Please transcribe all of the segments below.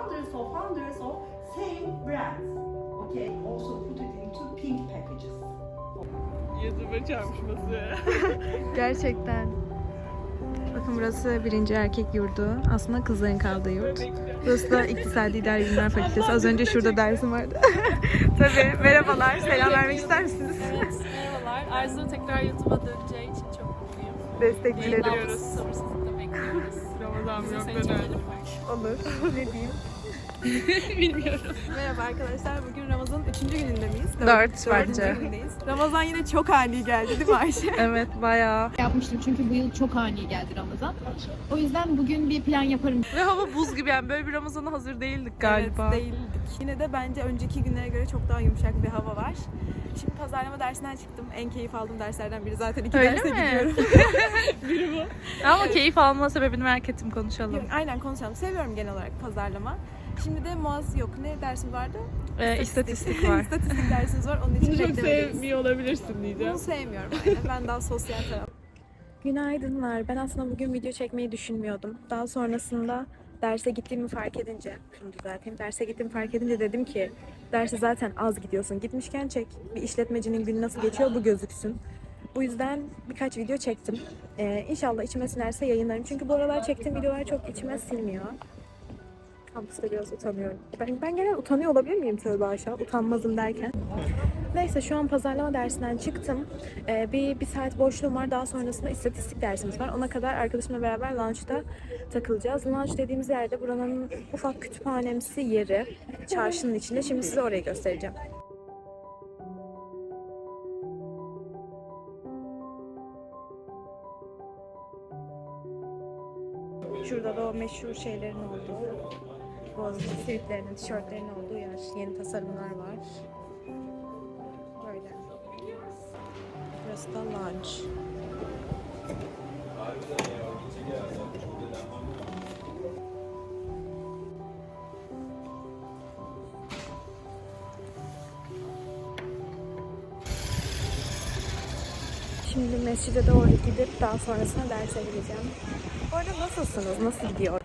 hundreds of hundreds of same brands. Okay, also put it into pink packages. YouTuber çarpışması. Gerçekten. Bakın burası birinci erkek yurdu. Aslında kızların kaldığı yurt. Burası da İktisadi İdari Bilimler Fakültesi. Az önce şurada dersim vardı. Tabii. Merhabalar. Selam vermek ister misiniz? Evet, merhabalar. Arzu tekrar YouTube'a döneceği için çok mutluyum. Destek dilerim. Yayınlanması sabırsızlıkla bekliyoruz. Ramazan yok. Olur. ne diyeyim? Bilmiyorum. Merhaba arkadaşlar. Bugün Ramazan'ın 3. gününde miyiz? Dört Dördüncü bence. gündeyiz. Ramazan yine çok ani geldi değil mi Ayşe? Evet bayağı. yapmıştım çünkü bu yıl çok ani geldi Ramazan. O yüzden bugün bir plan yaparım. Ve hava buz gibi yani böyle bir Ramazan'a hazır değildik galiba. Evet değildik. Yine de bence önceki günlere göre çok daha yumuşak bir hava var. Şimdi pazarlama dersinden çıktım. En keyif aldığım derslerden biri. Zaten iki Öyle derse mi? gidiyorum. Ama keyif alma sebebini merak ettim konuşalım. Yok, Aynen konuşalım. Seviyorum genel olarak pazarlama. Şimdi de muaz yok. Ne dersim vardı? Ee, istatistik var. İstatistik dersimiz var. Onun için Bunu çok sevmiyor olabilirsin diyeceğim. Bunu sevmiyorum aynen. Ben daha sosyal taraf. Günaydınlar. Ben aslında bugün video çekmeyi düşünmüyordum. Daha sonrasında derse gittiğimi fark edince, şunu düzelteyim. Derse gittiğimi fark edince dedim ki derse zaten az gidiyorsun. Gitmişken çek. Bir işletmecinin günü nasıl geçiyor bu gözüksün. Bu yüzden birkaç video çektim. Ee, inşallah içime sinerse yayınlarım. Çünkü bu aralar çektiğim videolar çok içime sinmiyor. Kampüste biraz utanıyorum. Ben, ben genel utanıyor olabilir miyim tövbe aşağı? Utanmazım derken. Neyse şu an pazarlama dersinden çıktım. Ee, bir, bir saat boşluğum var. Daha sonrasında istatistik dersimiz var. Ona kadar arkadaşımla beraber lunch'ta takılacağız. Lunch dediğimiz yerde buranın ufak kütüphanemsi yeri. Çarşının içinde. Şimdi size orayı göstereceğim. Şurada da o meşhur şeylerin olduğu, Boğaziçi sivitlerinin, tişörtlerinin olduğu yer. Yeni tasarımlar var. Böyle. Burası da lunch. Şimdi mescide doğru gidip daha sonrasında derse gideceğim. Bu arada nasılsınız? Nasıl gidiyor?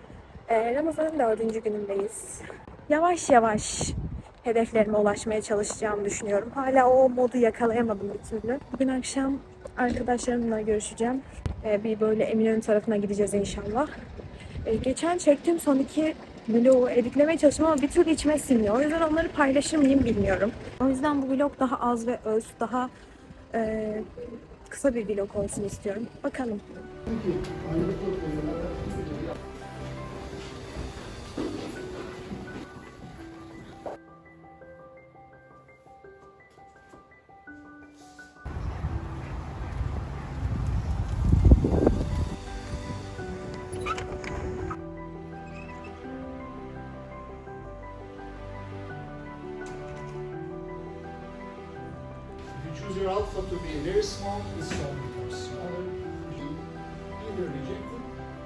Ee, Ramazan'ın dördüncü günündeyiz. Yavaş yavaş hedeflerime ulaşmaya çalışacağımı düşünüyorum. Hala o modu yakalayamadım bir türlü. Bugün akşam arkadaşlarımla görüşeceğim. Ee, bir böyle Eminönü tarafına gideceğiz inşallah. Ee, geçen çektiğim son iki vlogu editlemeye çalıştım ama bir türlü içime sinmiyor. O yüzden onları paylaşır mıyım bilmiyorum. O yüzden bu vlog daha az ve öz, daha e, kısa bir vlog olsun istiyorum. Bakalım. Choose your alpha to be very small, this one becomes smaller. You either reject it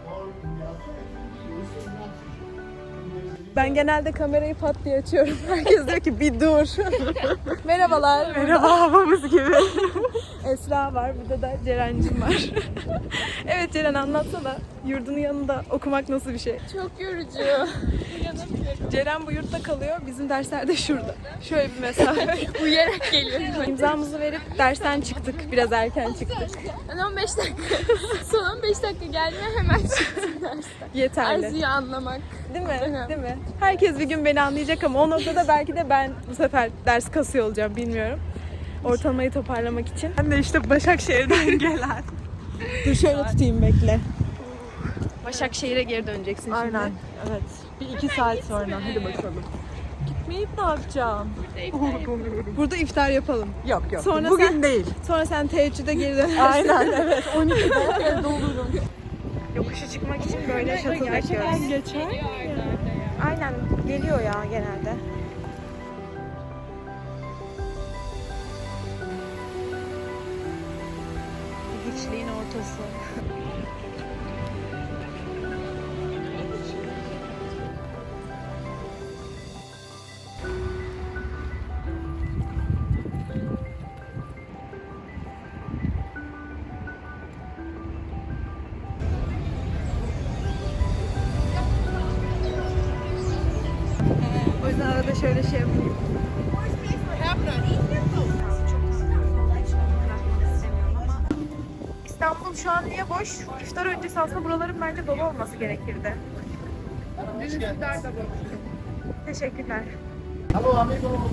or in the alpha it will be used or not rejected. Ben genelde kamerayı pat diye açıyorum. Herkes diyor ki bir dur. Merhabalar. Merhaba havamız gibi. Esra var. Burada da Ceren'cim var. evet Ceren anlatsana. Yurdunun yanında okumak nasıl bir şey? Çok yorucu. Ceren bu yurtta kalıyor. Bizim dersler de şurada. Şöyle bir mesafe. Uyuyarak geliyorum. İmzamızı verip dersten çıktık. Biraz erken çıktık. Ben 15 dakika, son 15 dakika gelmeye hemen çıktım dersten. Yeterli. Arzuyu anlamak. Değil mi? Değil mi? Herkes bir gün beni anlayacak ama o noktada belki de ben bu sefer ders kasıyor olacağım bilmiyorum. Ortalamayı toparlamak için. Ben de işte Başakşehir'den gelen. Dur şöyle tutayım bekle. Başakşehir'e geri döneceksin şimdi. Aynen. Evet. Bir iki saat sonra. Hadi bakalım. Gitmeyip ne yapacağım? Burada iftar yapalım. Yok yok. Sonra Bugün sen- değil. Sonra sen teheccüde geri dönersin. Aynen evet. 12'de evde olurum. Yokuşa çıkmak için böyle shuttle bekliyoruz. geçer. Aynen geliyor ya genelde. Hiçliğin ortası. Şöyle şey yapayım. İstanbul şu an niye boş? İftar öncesi aslında buraların bence dolu olması gerekirdi. Teşekkürler. Hello amigo.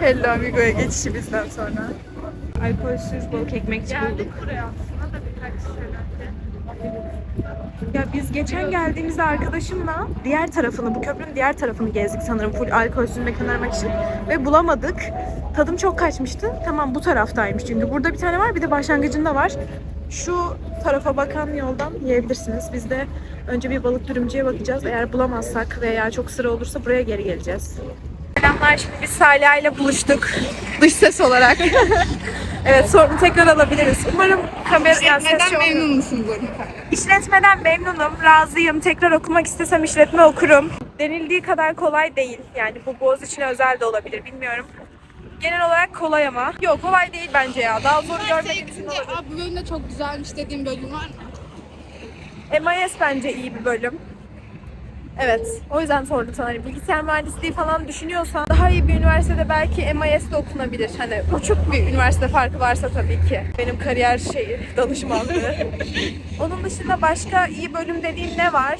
Hello Amigo'ya geçişimizden sonra. Alkolsüz balık ekmekçi bulduk. Ya biz geçen geldiğimizde arkadaşımla diğer tarafını, bu köprünün diğer tarafını gezdik sanırım full alkolsüz mekan aramak için ve bulamadık. Tadım çok kaçmıştı. Tamam bu taraftaymış çünkü burada bir tane var bir de başlangıcında var. Şu tarafa bakan yoldan yiyebilirsiniz. Biz de önce bir balık dürümcüye bakacağız. Eğer bulamazsak veya çok sıra olursa buraya geri geleceğiz. Selamlar şimdi biz Salih ile buluştuk. Dış ses olarak. evet sorunu tekrar alabiliriz. Umarım kamera yani ses şey olmuyor. memnun musun bu arada? İşletmeden memnunum, razıyım. Tekrar okumak istesem işletme okurum. Denildiği kadar kolay değil. Yani bu Boğaz için özel de olabilir, bilmiyorum. Genel olarak kolay ama. Yok kolay değil bence ya. Daha zor görmediğim için olabilir. Aa, bu bölüm de çok güzelmiş dediğim bölüm var mı? MIS bence iyi bir bölüm. Evet, o yüzden sordum sana. Hani bilgisayar mühendisliği falan düşünüyorsan daha iyi bir üniversitede belki MIS'de okunabilir. Hani uçuk bir üniversite farkı varsa tabii ki. Benim kariyer şeyi, danışmanlığı. Onun dışında başka iyi bölüm dediğim ne var?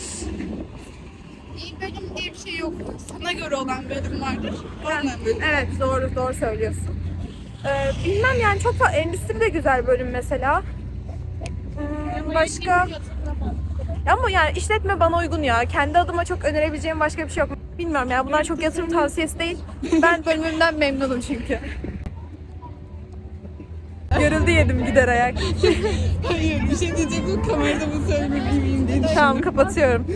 İyi bölüm diye bir şey yoktur. Sana göre olan bölüm vardır. Olmayan bölüm. Evet doğru doğru söylüyorsun. Ee, bilmem yani çok endüstri de güzel bölüm mesela. Hmm, başka ama yani işletme bana uygun ya. Kendi adıma çok önerebileceğim başka bir şey yok. Bilmiyorum ya bunlar çok yatırım tavsiyesi değil. Ben bölümümden memnunum çünkü. Görüldü yedim gider ayak. Hayır bir şey diyecektim kamerada bunu söylemeliyim diye Tamam kapatıyorum.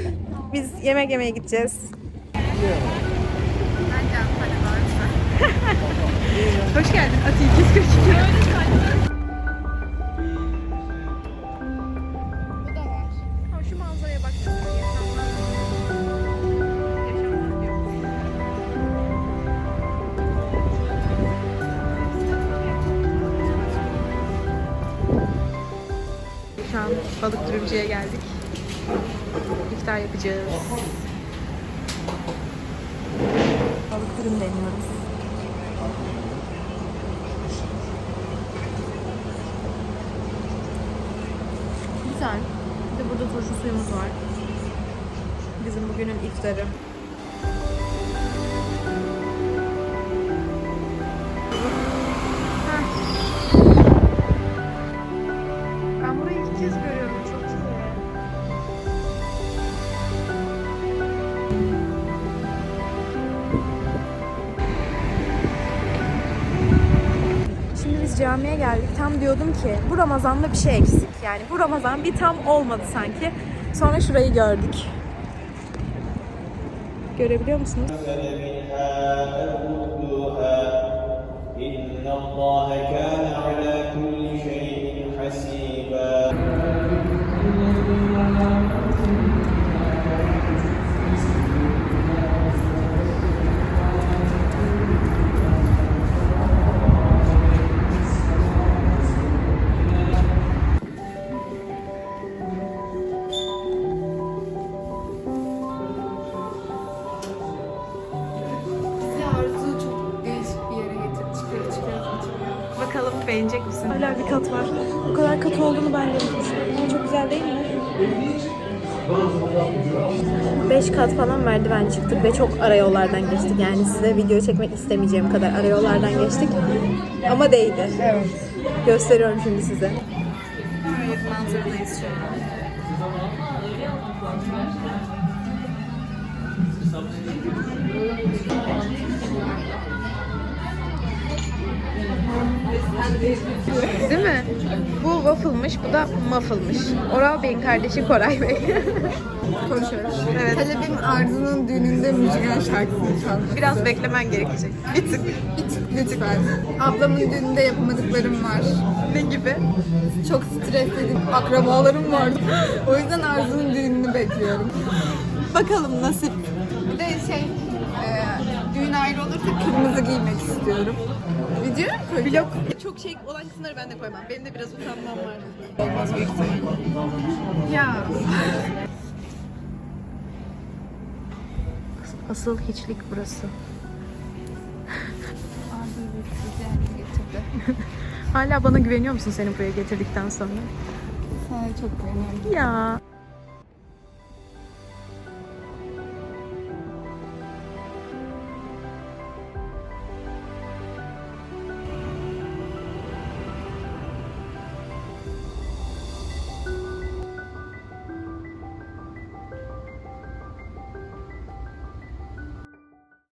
Biz yemek yemeye gideceğiz. Hoş geldin Ati 242. balık dürümcüye geldik. İftar yapacağız. Balık dürüm deniyoruz. Güzel. Bir de burada turşu suyumuz var. Bizim bugünün iftarı. Geldik. Tam diyordum ki bu Ramazan'da bir şey eksik. Yani bu Ramazan bir tam olmadı sanki. Sonra şurayı gördük. Görebiliyor musunuz? Bir kat var. Bu kadar kat olduğunu ben de unutmuşum. Ama çok güzel değil mi? 5 kat falan merdiven çıktık ve çok arayollardan geçtik. Yani size video çekmek istemeyeceğim kadar arayollardan geçtik. Ama değdi. Evet. Gösteriyorum şimdi size. Değil mi? Bu waffle'mış, bu da muffle'mış. Oral Bey'in kardeşi Koray Bey. Konuşuyoruz. Evet. Talebim Arzu'nun düğününde Müjgan şarkısını çaldı. Biraz beklemen gerekecek. Bir tık. Bir tık lütfen. Ablamın düğününde yapamadıklarım var. Ne gibi? Çok stresledim. Akrabalarım vardı. O yüzden Arzu'nun düğününü bekliyorum. Bakalım nasip. Bir de şey, e, düğün ayrı olursa kırmızı giymek istiyorum. Mu koyacağım? Vlog çok şey olan kısımları ben de koymam. Benim de biraz utanmam var. Olmaz büyük ihtimalle. Ya. Asıl hiçlik burası. Hala bana güveniyor musun seni buraya getirdikten sonra? Sana çok beğeniyorum. Ya